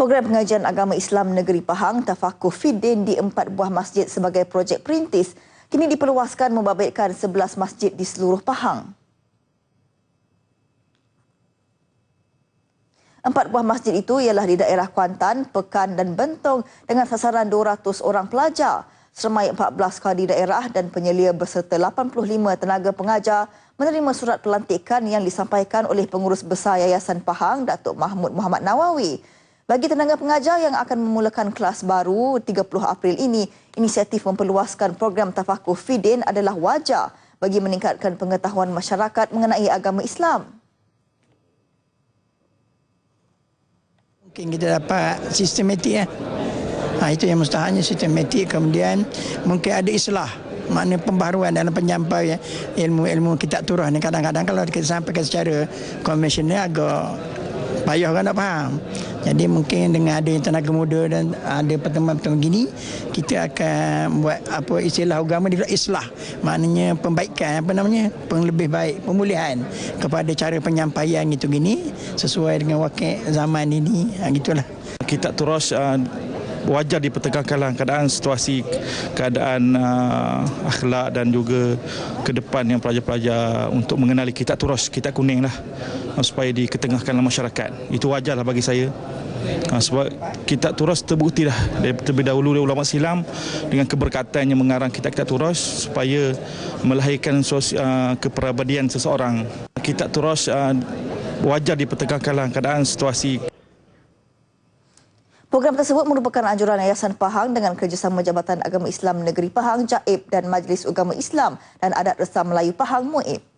Program pengajian agama Islam Negeri Pahang Tafakuh Fiddin di empat buah masjid sebagai projek perintis kini diperluaskan membabitkan 11 masjid di seluruh Pahang. Empat buah masjid itu ialah di daerah Kuantan, Pekan dan Bentong dengan sasaran 200 orang pelajar. Sermai 14 kadi daerah dan penyelia berserta 85 tenaga pengajar menerima surat pelantikan yang disampaikan oleh pengurus besar Yayasan Pahang, Datuk Mahmud Muhammad Nawawi. Bagi tenaga pengajar yang akan memulakan kelas baru 30 April ini, inisiatif memperluaskan program tafakuh Fidin adalah wajar bagi meningkatkan pengetahuan masyarakat mengenai agama Islam. Mungkin kita dapat sistematik ya. Ha, itu yang mustahilnya sistematik kemudian mungkin ada islah makna pembaharuan dalam penyampaian ilmu-ilmu kita turun kadang-kadang kalau kita sampaikan secara konvensional agak payah kan nak faham. Jadi mungkin dengan ada yang tenaga muda dan ada pertemuan-pertemuan gini, kita akan buat apa istilah agama dia islah. Maknanya pembaikan apa namanya? Penglebih baik, pemulihan kepada cara penyampaian itu gini sesuai dengan wakil zaman ini. Ha, gitulah. Kita terus uh, wajar dipertegakkan keadaan situasi keadaan uh, akhlak dan juga ke depan yang pelajar-pelajar untuk mengenali kita terus kita kuning lah uh, supaya diketengahkan dalam masyarakat. Itu wajarlah bagi saya. Uh, sebab kita terus terbukti dah terlebih dahulu dari ulama silam dengan keberkatan yang mengarang kita kita terus supaya melahirkan uh, kepribadian seseorang. Kita terus uh, wajar dipertegakkan keadaan situasi Program tersebut merupakan anjuran Yayasan Pahang dengan kerjasama Jabatan Agama Islam Negeri Pahang, JAIB dan Majlis Agama Islam dan Adat Resam Melayu Pahang, MUIB.